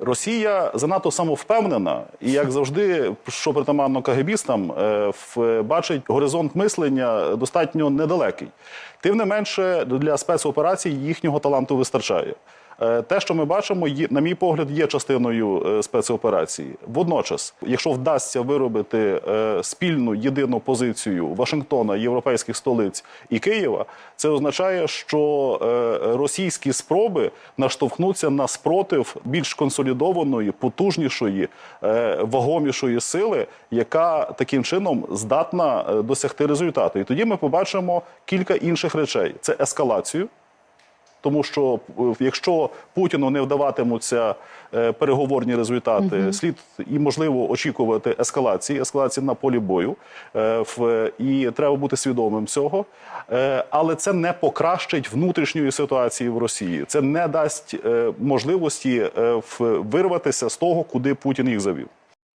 Росія занадто самовпевнена, і як завжди, що притаманно кагебістам, е, бачить горизонт мислення достатньо недалекий. Тим не менше, для спецоперацій їхнього таланту вистачає. Е, Те, що ми бачимо, є, на мій погляд, є частиною е, спецоперації. Водночас, якщо вдасться виробити е, спільну єдину позицію Вашингтона, європейських столиць і Києва, це означає, що російські спроби наштовхнуться на спротив більш консолідованої, потужнішої, вагомішої сили, яка таким чином здатна досягти результату. І тоді ми побачимо кілька інших речей: це ескалацію. Тому що е, якщо Путіну не вдаватимуться е, переговорні результати, слід і можливо очікувати ескалації, ескалації на полі бою, е, і треба бути свідомим цього. Але це не покращить внутрішньої ситуації в Росії. Це не дасть можливості вирватися з того, куди Путін їх завів.